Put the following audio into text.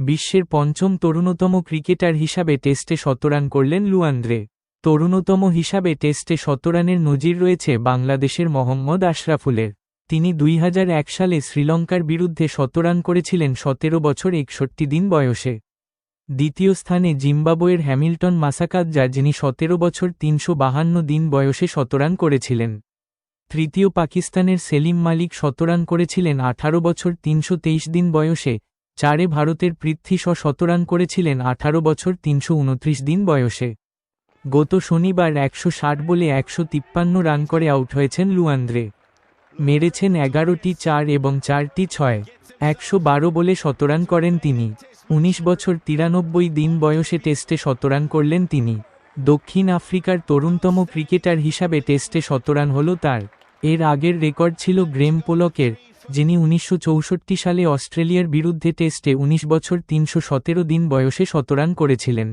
বিশ্বের পঞ্চম তরুণতম ক্রিকেটার হিসাবে টেস্টে শতরান করলেন লুয়ান্দ্রে। তরুণতম হিসাবে টেস্টে শতরানের নজির রয়েছে বাংলাদেশের মোহাম্মদ আশরাফুলের। তিনি দুই হাজার এক সালে শ্রীলঙ্কার বিরুদ্ধে শতরান করেছিলেন সতেরো বছর একষট্টি দিন বয়সে। দ্বিতীয় স্থানে জিম্বাবুয়ের হ্যামিল্টন মাসাকাজ্জা যিনি সতেরো বছর তিনশো দিন বয়সে শতরান করেছিলেন। তৃতীয় পাকিস্তানের সেলিম মালিক শতরান করেছিলেন আঠারো বছর তিনশো তেইশ দিন বয়সে চারে ভারতের পৃথ্বী শ শতরান করেছিলেন আঠারো বছর তিনশো উনত্রিশ দিন বয়সে। গত শনিবার একশো ষাট বলে একশো তিপ্পান্ন রান করে আউট হয়েছেন লুয়ান্দ্রে। মেরেছেন এগারোটি চার এবং চারটি ছয়, একশো বলে শতরান করেন তিনি। ১৯ বছর তিরানব্বই দিন বয়সে টেস্টে শতরান করলেন তিনি। দক্ষিণ আফ্রিকার তরুণতম ক্রিকেটার হিসাবে টেস্টে শতরান হল তার। এর আগের রেকর্ড ছিল গ্রেম পোলকের যিনি উনিশশো চৌষট্টি সালে অস্ট্রেলিয়ার বিরুদ্ধে টেস্টে ১৯ বছর তিনশো সতেরো দিন বয়সে শতরান করেছিলেন।